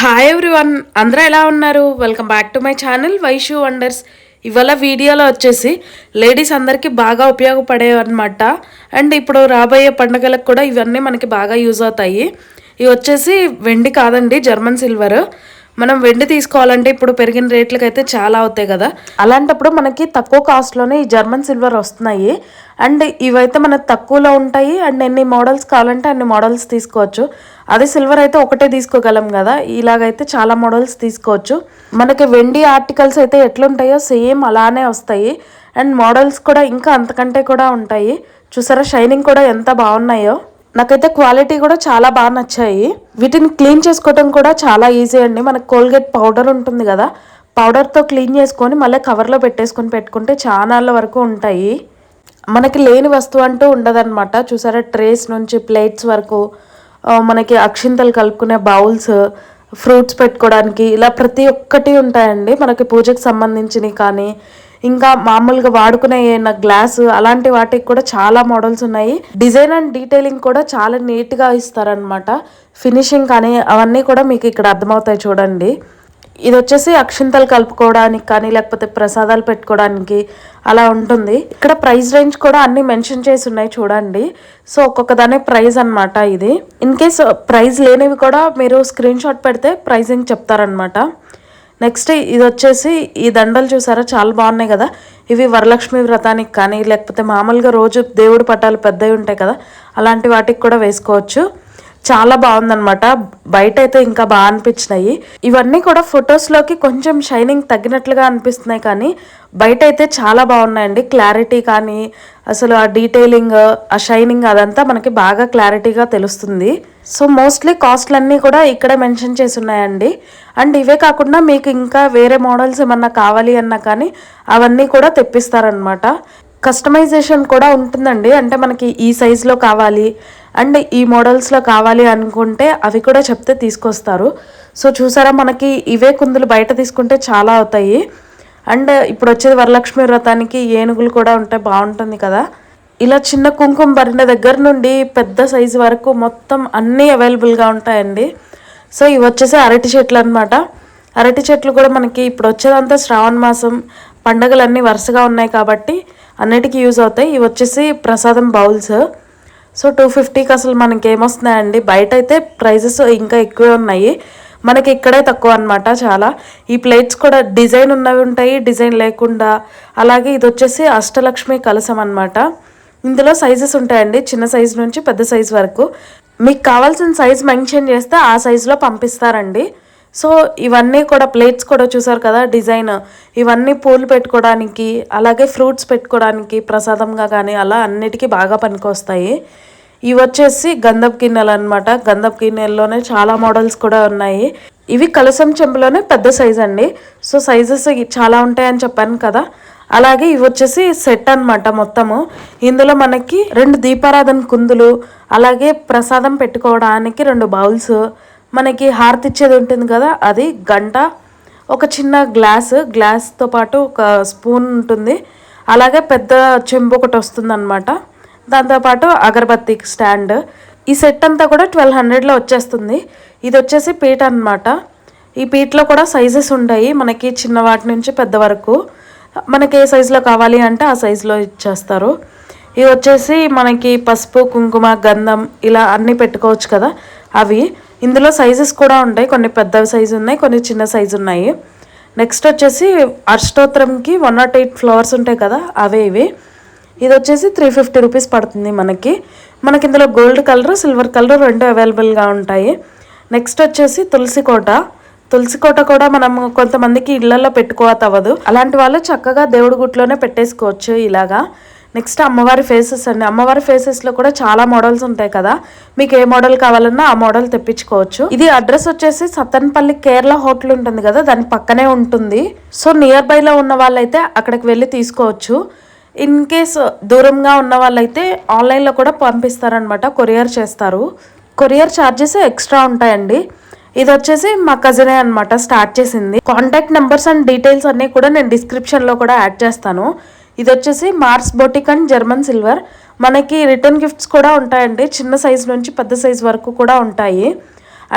Hi everyone అందరూ ఎలా ఉన్నారు? Welcome back to my channel Vaishu wonders ఇవాళ వీడియోలో వచ్చేసి లేడీస్ అందరికీ బాగా ఉపయోగపడేవన్నమాట అండ్ ఇప్పుడు రాబోయే పండుగలకు కూడా ఇవన్నీ మనకి బాగా యూజ్ అవుతాయి. ఇవి వచ్చేసి వెండి కాదండి జర్మన్ సిల్వర్ మనం వెండి తీసుకోవాలంటే ఇప్పుడు పెరిగిన రేట్లకి అయితే చాలా అవుతాయి కదా. అలాంటప్పుడు మనకి తక్కువ కాస్ట్లోనే ఈ జర్మన్ సిల్వర్ వస్తున్నాయి. అండ్ ఇవైతే మనకు తక్కువలో ఉంటాయి. అండ్ ఎన్ని మోడల్స్ కావాలంటే అన్ని మోడల్స్ తీసుకోవచ్చు. అదే సిల్వర్ అయితే ఒకటే తీసుకోగలం కదా. ఇలాగైతే చాలా మోడల్స్ తీసుకోవచ్చు. మనకి వెండి ఆర్టికల్స్ అయితే ఎట్లుంటాయో సేమ్ అలానే వస్తాయి. అండ్ మోడల్స్ కూడా ఇంకా అంతకంటే కూడా ఉంటాయి. చూసారా? షైనింగ్ కూడా ఎంత బాగున్నాయో. నాకైతే క్వాలిటీ కూడా చాలా బాగా నచ్చాయి. వీటిని క్లీన్ చేసుకోవడం కూడా చాలా ఈజీ అండి. మనకు కోల్గేట్ పౌడర్ ఉంటుంది కదా. పౌడర్తో క్లీన్ చేసుకొని మళ్ళీ కవర్లో పెట్టేసుకొని పెట్టుకుంటే చాలా వరకు ఉంటాయి. మనకి లేని వస్తువు అంటూ ఉండదన్నమాట. చూసారా ట్రేస్ నుంచి ప్లేట్స్ వరకు మనకి అక్షింతలు కలుపుకునే బౌల్స్ ఫ్రూట్స్ పెట్టుకోవడానికి ఇలా ప్రతి ఒక్కటి ఉంటాయండి. మనకి పూజకు సంబంధించినవి కానీ ఇంకా మామూలుగా వాడుకునే గ్లాస్ అలాంటి వాటికి కూడా చాలా మోడల్స్ ఉన్నాయి. డిజైన్ అండ్ డీటెయిలింగ్ కూడా చాలా నీట్గా ఇస్తారనమాట ఫినిషింగ్ కానీ అవన్నీ కూడా మీకు ఇక్కడ అర్థమవుతాయి చూడండి. ఇది వచ్చేసి అక్షింతలు కలుపుకోవడానికి కానీ లేకపోతే ప్రసాదాలు పెట్టుకోవడానికి అలా ఉంటుంది. ఇక్కడ ప్రైస్ రేంజ్ కూడా అన్ని మెన్షన్ చేసి ఉన్నాయి చూడండి. సో ఒక్కొక్క దాని ప్రైస్ అనమాట ఇది. ఇన్ కేస్ ప్రైస్ లేనివి కూడా మీరు స్క్రీన్ షాట్ పెడితే ప్రైజింగ్ చెప్తారనమాట నెక్స్ట్ ఇది వచ్చేసి ఈ దండలు చూసారా? చాలా బాగున్నాయి కదా. ఇవి వరలక్ష్మి వ్రతానికి కానీ లేకపోతే మామూలుగా రోజు దేవుడి పట్టాలు పెద్దవి ఉంటాయి కదా అలాంటి వాటికి కూడా వేసుకోవచ్చు. చాలా బాగుందనమాట బయట అయితే ఇంకా బాగా అనిపించినాయి. ఇవన్నీ కూడా ఫొటోస్లోకి కొంచెం షైనింగ్ తగ్గినట్లుగా అనిపిస్తున్నాయి కానీ బయట అయితే చాలా బాగున్నాయండి. క్లారిటీ కానీ అసలు ఆ డీటెయిలింగ్ ఆ షైనింగ్ అదంతా మనకి బాగా క్లారిటీగా తెలుస్తుంది. సో మోస్ట్లీ కాస్ట్లన్నీ కూడా ఇక్కడే మెన్షన్ చేసి ఉన్నాయండి. అండ్ ఇవే కాకుండా మీకు ఇంకా వేరే మోడల్స్ ఏమన్నా కావాలి అన్నా కానీ అవన్నీ కూడా తెప్పిస్తారనమాట కస్టమైజేషన్ కూడా ఉంటుందండి. అంటే మనకి ఈ సైజులో కావాలి అండ్ ఈ మోడల్స్లో కావాలి అనుకుంటే అవి కూడా చెప్తే తీసుకొస్తారు. సో చూసారా మనకి ఇవే కుందులు బయట తీసుకుంటే చాలా అవుతాయి. అండ్ ఇప్పుడు వచ్చేది వరలక్ష్మి వ్రతానికి ఏనుగులు కూడా ఉంటే బాగుంటుంది కదా. ఇలా చిన్న కుంకుమ భరిన దగ్గర నుండి పెద్ద సైజు వరకు మొత్తం అన్నీ అవైలబుల్గా ఉంటాయండి. సో ఇవి వచ్చేసి అరటి చెట్లు అనమాట అరటి చెట్లు కూడా మనకి ఇప్పుడు వచ్చేదంతా శ్రావణ మాసం. పండగలన్నీ వరుసగా ఉన్నాయి కాబట్టి అన్నిటికీ యూజ్ అవుతాయి. ఇవి వచ్చేసి ప్రసాదం బౌల్స్. సో టూ ఫిఫ్టీకి అసలు మనకి ఏమొస్తున్నాయండి బయట అయితే ప్రైజెస్ ఇంకా ఎక్కువే ఉన్నాయి. మనకి ఇక్కడే తక్కువ అనమాట చాలా. ఈ ప్లేట్స్ కూడా డిజైన్ ఉన్నవి ఉంటాయి డిజైన్ లేకుండా. అలాగే ఇది వచ్చేసి అష్టలక్ష్మి కలసం అనమాట ఇందులో సైజెస్ ఉంటాయండి చిన్న సైజు నుంచి పెద్ద సైజు వరకు. మీకు కావాల్సిన సైజ్ మెన్షన్ చేస్తే ఆ సైజులో పంపిస్తారండి. సో ఇవన్నీ కూడా ప్లేట్స్ కూడా చూసారు కదా డిజైన్ ఇవన్నీ పూలు పెట్టుకోవడానికి అలాగే ఫ్రూట్స్ పెట్టుకోవడానికి ప్రసాదంగా కానీ అలా అన్నిటికీ బాగా పనికొస్తాయి. ఇవి వచ్చేసి గంధపు గిన్నెలు అనమాట గంధపు గిన్నెల్లోనే చాలా మోడల్స్ కూడా ఉన్నాయి. ఇవి కలసం చెంబులోనే పెద్ద సైజ్ అండి. సో సైజెస్ చాలా ఉంటాయని చెప్పాను కదా. అలాగే ఇవి వచ్చేసి సెట్ అనమాట మొత్తము. ఇందులో మనకి రెండు దీపారాధన కుందులు అలాగే ప్రసాదం పెట్టుకోవడానికి రెండు బౌల్స్ మనకి హారతి ఇచ్చేది ఉంటుంది కదా అది గంట. ఒక చిన్న గ్లాస్ గ్లాస్తో పాటు ఒక స్పూన్ ఉంటుంది. అలాగే పెద్ద చెంబు ఒకటి వస్తుంది అనమాట దాంతోపాటు అగరబత్తి స్టాండ్. ఈ సెట్ అంతా కూడా ట్వెల్వ్ హండ్రెడ్లో వచ్చేస్తుంది. ఇది వచ్చేసి పీట అనమాట ఈ పీట్లో కూడా సైజెస్ ఉంటాయి మనకి చిన్న వాటి నుంచి పెద్ద వరకు. మనకి ఏ సైజులో కావాలి అంటే ఆ సైజులో ఇచ్చేస్తారు. ఇది వచ్చేసి మనకి పసుపు కుంకుమ గంధం ఇలా అన్నీ పెట్టుకోవచ్చు కదా అవి. ఇందులో సైజెస్ కూడా ఉంటాయి. కొన్ని పెద్ద సైజు ఉన్నాయి కొన్ని చిన్న సైజు ఉన్నాయి. నెక్స్ట్ వచ్చేసి అష్టోత్తరంకి వన్ నాట్ ఎయిట్ ఫ్లవర్స్ ఉంటాయి కదా అవే ఇవి. ఇది వచ్చేసి త్రీ ఫిఫ్టీ రూపీస్ పడుతుంది మనకి. మనకి ఇందులో గోల్డ్ కలర్ సిల్వర్ కలర్ రెండు అవైలబుల్గా ఉంటాయి. నెక్స్ట్ వచ్చేసి తులసి కోట. తులసి కోట కూడా మనం కొంతమందికి ఇళ్ళలో పెట్టుకోవద్దు అలాంటి వాళ్ళు చక్కగా దేవుడి గుట్లోనే పెట్టేసుకోవచ్చు ఇలాగా. నెక్స్ట్ అమ్మవారి ఫేసెస్ అండి. అమ్మవారి ఫేసెస్లో కూడా చాలా మోడల్స్ ఉంటాయి కదా. మీకు ఏ మోడల్ కావాలన్నా ఆ మోడల్ తెప్పించుకోవచ్చు. ఇది అడ్రస్ వచ్చేసి సత్తన్పల్లి కేరళ హోటల్ ఉంటుంది కదా దాని పక్కనే ఉంటుంది. సో నియర్ బైలో ఉన్న వాళ్ళైతే అక్కడికి వెళ్ళి తీసుకోవచ్చు. ఇన్ కేస్ దూరంగా ఉన్న వాళ్ళైతే ఆన్లైన్లో కూడా పంపిస్తారనమాట కొరియర్ చేస్తారు. కొరియర్ ఛార్జెస్ ఎక్స్ట్రా ఉంటాయండి. ఇది వచ్చేసి మా కజినే అనమాట స్టార్ట్ చేసింది. కాంటాక్ట్ నెంబర్స్ అండ్ డీటెయిల్స్ అన్నీ కూడా నేను డిస్క్రిప్షన్లో కూడా యాడ్ చేస్తాను. ఇది వచ్చేసి Mars boutique and German silver మనకి రిటర్న్ గిఫ్ట్స్ కూడా ఉంటాయండి. చిన్న సైజు నుంచి పెద్ద సైజ్ వరకు కూడా ఉంటాయి.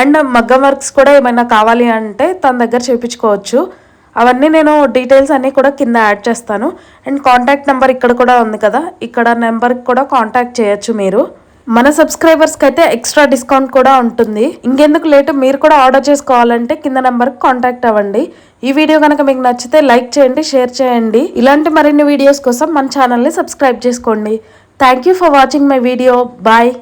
అండ్ మగ్గం వర్క్స్ కూడా ఏమైనా కావాలి అంటే తన దగ్గర చేయించుకోవచ్చు అవన్నీ నేను డీటెయిల్స్ అన్నీ కూడా కింద యాడ్ చేస్తాను. అండ్ కాంటాక్ట్ నెంబర్ ఇక్కడ కూడా ఉంది కదా. ఇక్కడ నెంబర్కి కూడా కాంటాక్ట్ చేయొచ్చు మీరు. మన సబ్స్క్రైబర్స్కి అయితే ఎక్స్ట్రా డిస్కౌంట్ కూడా ఉంటుంది. ఇంకెందుకు లేటు? మీరు కూడా ఆర్డర్ చేసుకోవాలంటే కింద నెంబర్కి కాంటాక్ట్ అవ్వండి. ఈ వీడియో కనుక మీకు నచ్చితే లైక్ చేయండి షేర్ చేయండి. ఇలాంటి మరిన్ని వీడియోస్ కోసం మన ఛానల్ని సబ్స్క్రైబ్ చేసుకోండి. Thank you for watching my video bye